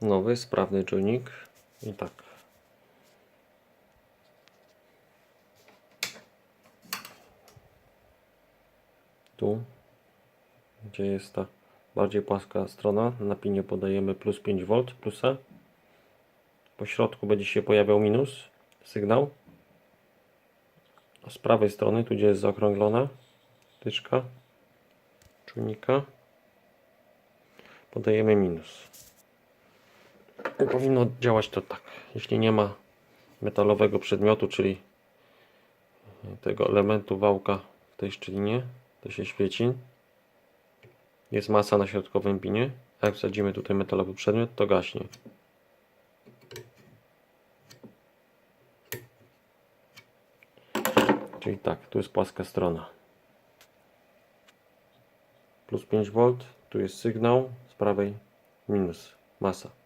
Nowy, sprawny czujnik. I tak. Tu, gdzie jest ta bardziej płaska strona, na pinie podajemy plus 5V, plusa. Po środku będzie się pojawiał minus, sygnał. A z prawej strony, tu gdzie jest zaokrąglona tyczka czujnika, podajemy minus. Powinno działać to tak. Jeśli nie ma metalowego przedmiotu, czyli tego elementu wałka w tej szczelinie, to się świeci. Jest masa na środkowym pinie. Jak wsadzimy tutaj metalowy przedmiot, to gaśnie. Czyli tak, tu jest płaska strona. Plus 5V, tu jest sygnał, z prawej minus, masa.